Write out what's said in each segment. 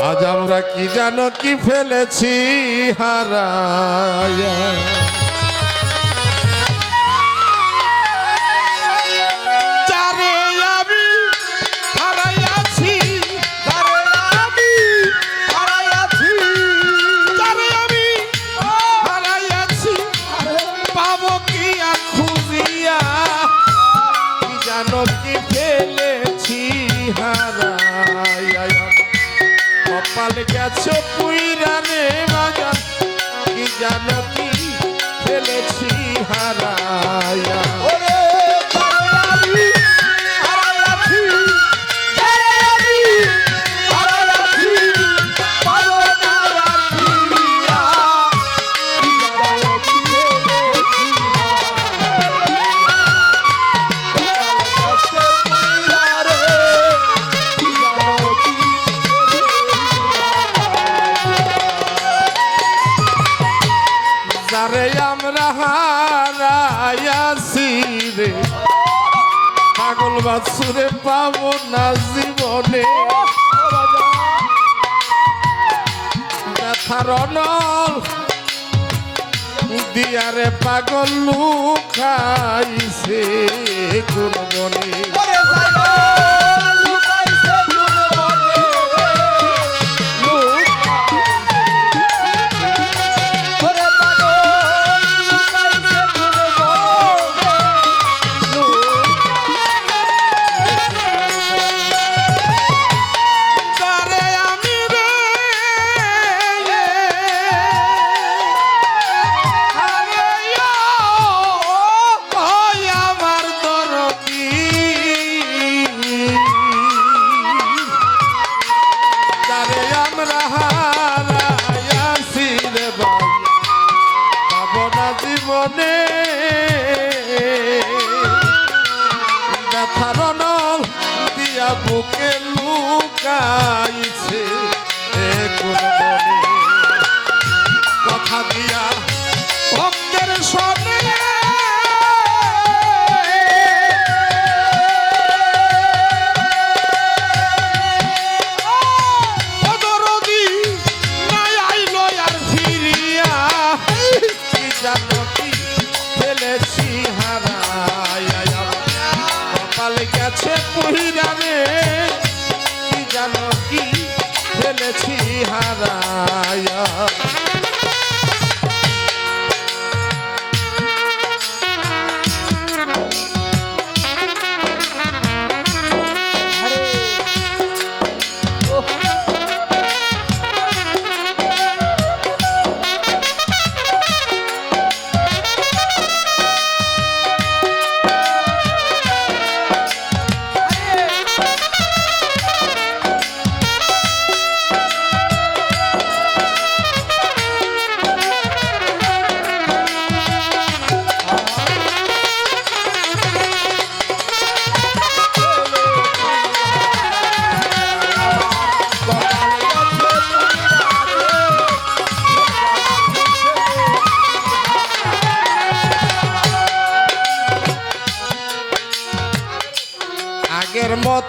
আজ আমরা কি জানো কি ফেলেছি হারায়া? ya no quiero. নারে আমরা হারাইয়াছি রে। পাগল বাছুরে পাবো না জীবনে। ব্যথারণল দিয়ারে পাগল লু লুকাইছে কোন বনে বুকে লুকাইছে। হারা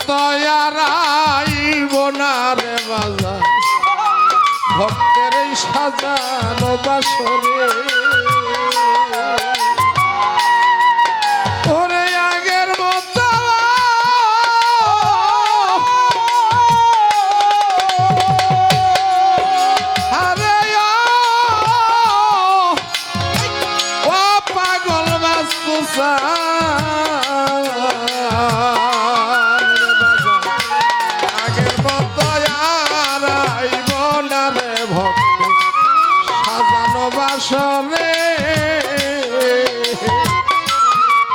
দয়ারাইব না রে বাজার। ভক্তের সাজানো বাসরে নামে।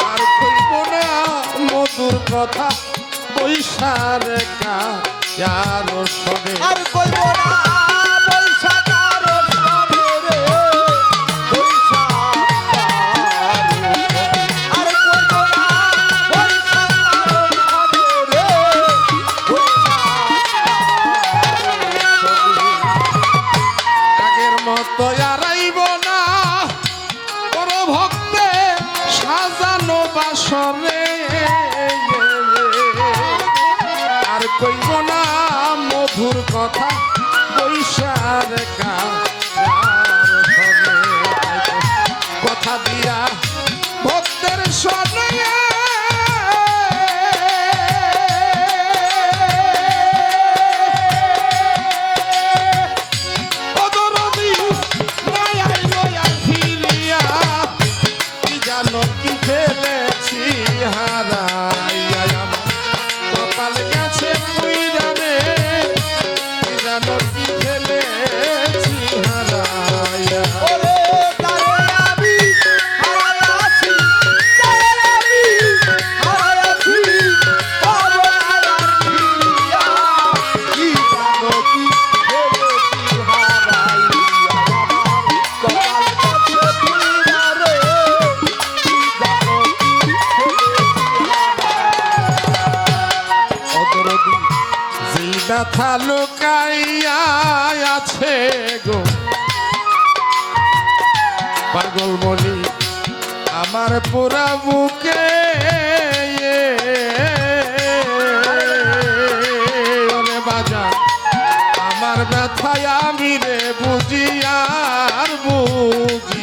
আর কইব না মধুর কথা পয়সার কারণ বাসরে আর কইব না মধুর কথা বৈশার কাল। ব্যথা লুকাইয়া আছে গো। পাগল বলি আমার পুরা বুকে বাজা। আমার ব্যথায় আমি রে বুঝিয়ার বুঝ